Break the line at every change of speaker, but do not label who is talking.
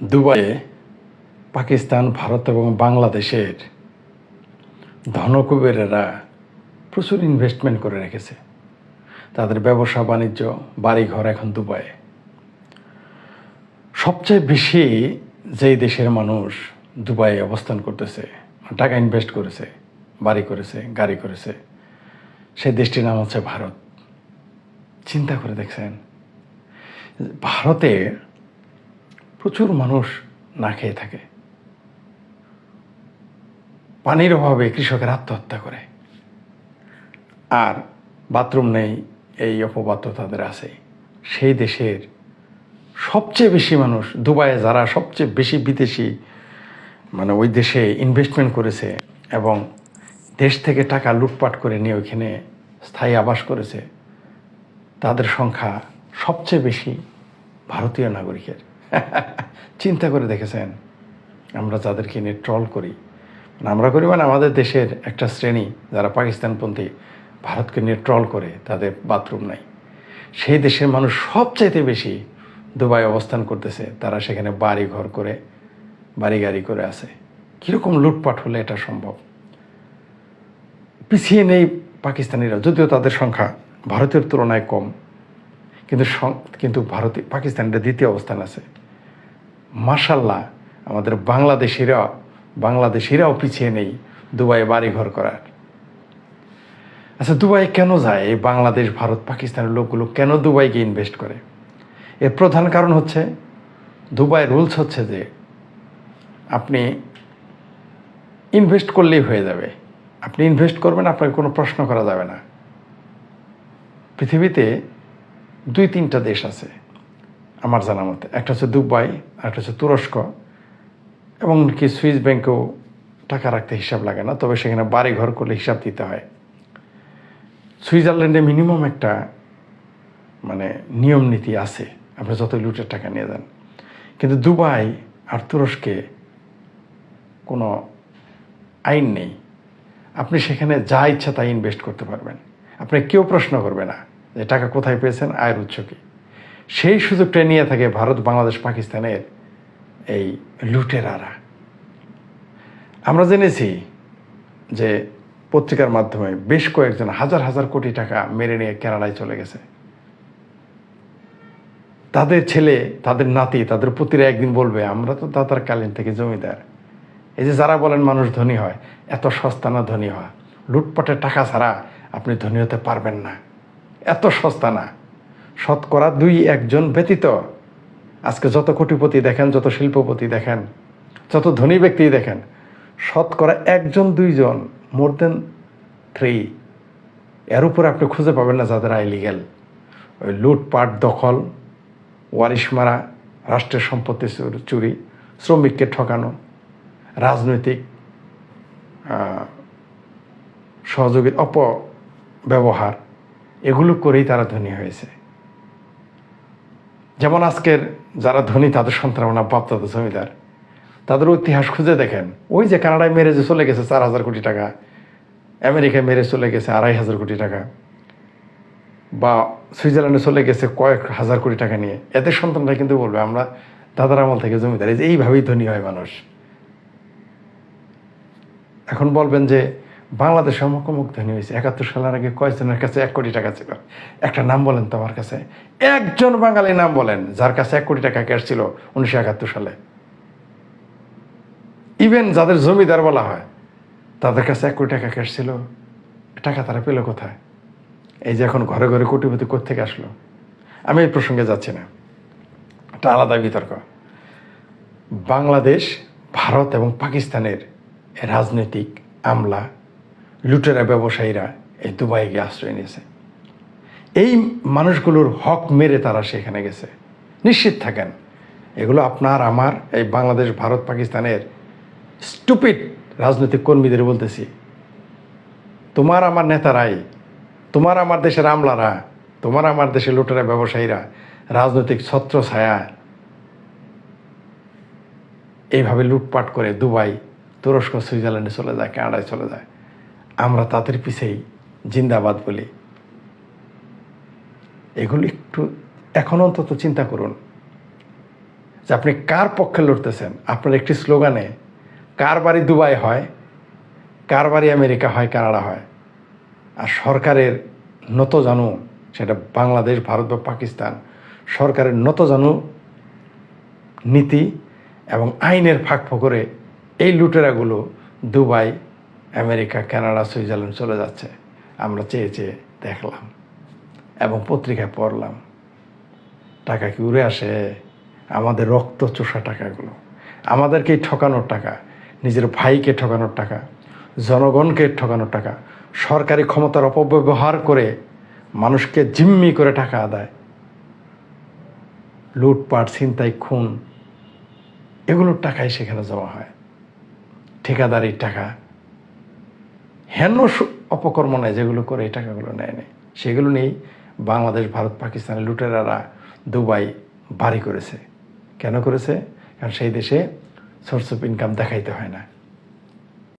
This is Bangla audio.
দুবাইয়ে পাকিস্তান, ভারত এবং বাংলাদেশের ধনকুবেরেরা প্রচুর ইনভেস্টমেন্ট করে রেখেছে। তাদের ব্যবসা, বাণিজ্য, বাড়িঘর এখন দুবাইয়ে। সবচেয়ে বেশি যেই দেশের মানুষ দুবাইয়ে অবস্থান করতেছে, টাকা ইনভেস্ট করেছে, বাড়ি করেছে, গাড়ি করেছে সেই দেশটির নাম হচ্ছে ভারত। চিন্তা করে দেখছেন, ভারতে প্রচুর মানুষ না খেয়ে থাকে। পানির অভাবে কৃষকের আত্মহত্যা করে। আর বাথরুম নেই, এই অপবাদ তাদের আছে। সেই দেশের সবচেয়ে বেশি মানুষ, দুবাইয়ে যারা সবচেয়ে বেশি বিদেশি মানে ওই দেশে ইনভেস্টমেন্ট করেছে এবং দেশ থেকে টাকা লুটপাট করে নিয়ে ওইখানে স্থায়ী আবাস করেছে, তাদের সংখ্যা সবচেয়ে বেশি ভারতীয় নাগরিকের। চিন্তা করে দেখেছেন? আমরা যাদেরকে নিয়ে ট্রল করি মানে আমরা করি মানে আমাদের দেশের একটা শ্রেণি যারা পাকিস্তানপন্থী, ভারতকে নিয়ে ট্রল করে, তাদের বাথরুম নাই। সেই দেশের মানুষ সবচাইতে বেশি দুবাই অবস্থান করতেছে, তারা সেখানে বাড়ি ঘর করে বাড়ি গাড়ি করে আছে। কীরকম লুটপাট হলে এটা সম্ভব? পিছিয়ে নেই পাকিস্তানিরা, যদিও তাদের সংখ্যা ভারতের তুলনায় কম, কিন্তু কিন্তু ভারতে পাকিস্তানিরা দ্বিতীয় অবস্থান আছে। মার্শাল্লাহ আমাদের বাংলাদেশিরা বাংলাদেশিরাও পিছিয়ে নেই দুবাইয়ে বাড়ি ঘর করার। আচ্ছা দুবাই কেন যায়? এই বাংলাদেশ, ভারত, পাকিস্তানের লোকগুলো কেন দুবাইকে ইনভেস্ট করে? এর প্রধান কারণ হচ্ছে দুবাই রুলস হচ্ছে যে, আপনি ইনভেস্ট করলেই হয়ে যাবে। আপনি ইনভেস্ট করবেন, আপনাকে কোনো প্রশ্ন করা যাবে না। পৃথিবীতে দুই তিনটা দেশ আছে। আমার জানা মতে। একটা হচ্ছে দুবাই আর একটা হচ্ছে তুরস্ক এবং কি সুইস ব্যাংকেও টাকা রাখতে হিসাব লাগে না, তবে সেখানে বাড়ি ঘর করলে হিসাব দিতে হয়। সুইজারল্যান্ডে মিনিমাম একটা মানে নিয়ম নীতি আছে, আপনি যত লুটের টাকা নিয়ে যান। কিন্তু দুবাই আর তুরস্কে কোনো আইন নেই। আপনি সেখানে যা ইচ্ছা তাই ইনভেস্ট করতে পারবেন। আপনি কেউ প্রশ্ন করবে না যে টাকা কোথায় পেয়েছেন, আয়ের উৎস কী। সেই সুযোগটা নিয়ে থাকে ভারত, বাংলাদেশ, পাকিস্তানের এই লুটেরারা। আমরা জেনেছি যে পত্রিকার মাধ্যমে বেশ কয়েকজন, হাজার হাজার কোটি টাকা মেরে নিয়ে কেরালায় চলে গেছে। তাদের ছেলে, তাদের নাতি, তাদের পুতিরা একদিন বলবে, আমরা তো দাদার কালীন থেকে জমিদার। এই যে যারা বলেন মানুষ ধনী হয়, এত সস্তা না ধনী হয় লুটপাটের টাকা ছাড়া আপনি ধনী হতে পারবেন না। এত সস্তা না। শতকরা দুই একজন ব্যতীত। আজকে যত কোটিপতি দেখেন, যত শিল্পপতি দেখেন, যত ধনী ব্যক্তি দেখেন, শতকরা একজন, দুইজন মোর দেন থ্রি এর উপর আপনি খুঁজে পাবেন না যাদের ইলিগেল ওই লুটপাট, দখল, ওয়ারিশ মারা, রাষ্ট্রের সম্পত্তি চুরি শ্রমিককে ঠকানো, রাজনৈতিক সহযোগীর অপব্যবহার, এগুলো করেই তারা ধনী হয়েছে। যেমন আজকের যারা ধনী, তাদের সন্তান বাপ দাদা জমিদার। তাদের ইতিহাস খুঁজে দেখেন। ওই যে কানাডায় মেরে যে চলে গেছে চার হাজার কোটি টাকা, আমেরিকায় মেরে চলে গেছে আড়াই হাজার কোটি টাকা, বা সুইজারল্যান্ডে চলে গেছে কয়েক হাজার কোটি টাকা নিয়ে, এদের সন্তানরা কিন্তু বলবে, আমরা দাদার আমল থেকে জমিদার। এই যে এইভাবেই ধনী হয় মানুষ। এখন বলবেন যে বাংলাদেশ অমুক ধনী হয়েছে। একাত্তর সালের আগে কয়েকজনের কাছে এক কোটি টাকা ছিল। একটা নাম বলেন তো আমার কাছে। একজন বাঙালি নাম বলেন, যার কাছে এক কোটি টাকা ক্যাশ ছিল উনিশশো একাত্তর সালে। ইভেন যাদের জমিদার বলা হয়, তাদের কাছে এক কোটি টাকা ক্যাশ ছিল। টাকা তারা পেল কোথায়? এই যে এখন ঘরে ঘরে কোটিপতি থেকে আসলো? আমি এই প্রসঙ্গে যাচ্ছি না। এটা আলাদা বিতর্ক। বাংলাদেশ, ভারত এবং পাকিস্তানের রাজনৈতিক আমলা লুটেরা ব্যবসায়ীরা এই দুবাই গিয়ে আশ্রয় নিয়েছে। এই মানুষগুলোর হক মেরে তারা সেখানে গেছে। নিশ্চিত থাকেন, এগুলো আপনার, আমার, এই বাংলাদেশ, ভারত, পাকিস্তানের স্টুপিড রাজনৈতিক কর্মীদের বলতেছি। তোমার আমার নেতারাই, তোমার আমার দেশের আমলারা, তোমার আমার দেশের লুটেরা ব্যবসায়ীরা, রাজনৈতিক ছত্র ছায়া এইভাবে লুটপাট করে দুবাই, তুরস্ক, সুইজারল্যান্ডে চলে যায়, কানাডায় চলে যায়। আমরা তাদের পিছেই জিন্দাবাদ বলি। এগুলো একটু এখন অন্তত চিন্তা করুন। যে আপনি কার পক্ষে লড়তেছেন? আপনার একটি স্লোগানে, কার বাড়ি দুবাই হয়, কার বাড়ি আমেরিকা হয়, কানাডা হয়। আর সরকারের নত জানু, সেটা বাংলাদেশ, ভারত বা পাকিস্তান, সরকারের নত জানু নীতি এবং আইনের ফাঁক ফকরে এই লুটেরাগুলো দুবাই আমেরিকা, কানাডা, সুইজারল্যান্ড চলে যাচ্ছে। আমরা চেয়ে চেয়ে দেখলাম এবং পত্রিকায় পড়লাম। টাকা কি উড়ে আসে? আমাদের রক্ত চোষা টাকাগুলো। আমাদেরকেই ঠকানোর টাকা, নিজের ভাইকে ঠকানোর টাকা, জনগণকে ঠকানোর টাকা, সরকারি ক্ষমতার অপব্যবহার করে মানুষকে জিম্মি করে টাকা আদায়, লুটপাট, ছিনতাই, খুন, এগুলোর টাকাই সেখানে জমা হয়। ঠিকাদারির টাকা হেন অপকর্ম নেয় যেগুলো করে এই টাকাগুলো নেয় নেই। সেগুলো নিয়েই বাংলাদেশ, ভারত, পাকিস্তানের লুটেরারা দুবাই বাড়ি করেছে। কেন করেছে? কারণ সেই দেশে সোর্স অফ ইনকাম দেখাইতে হয় না।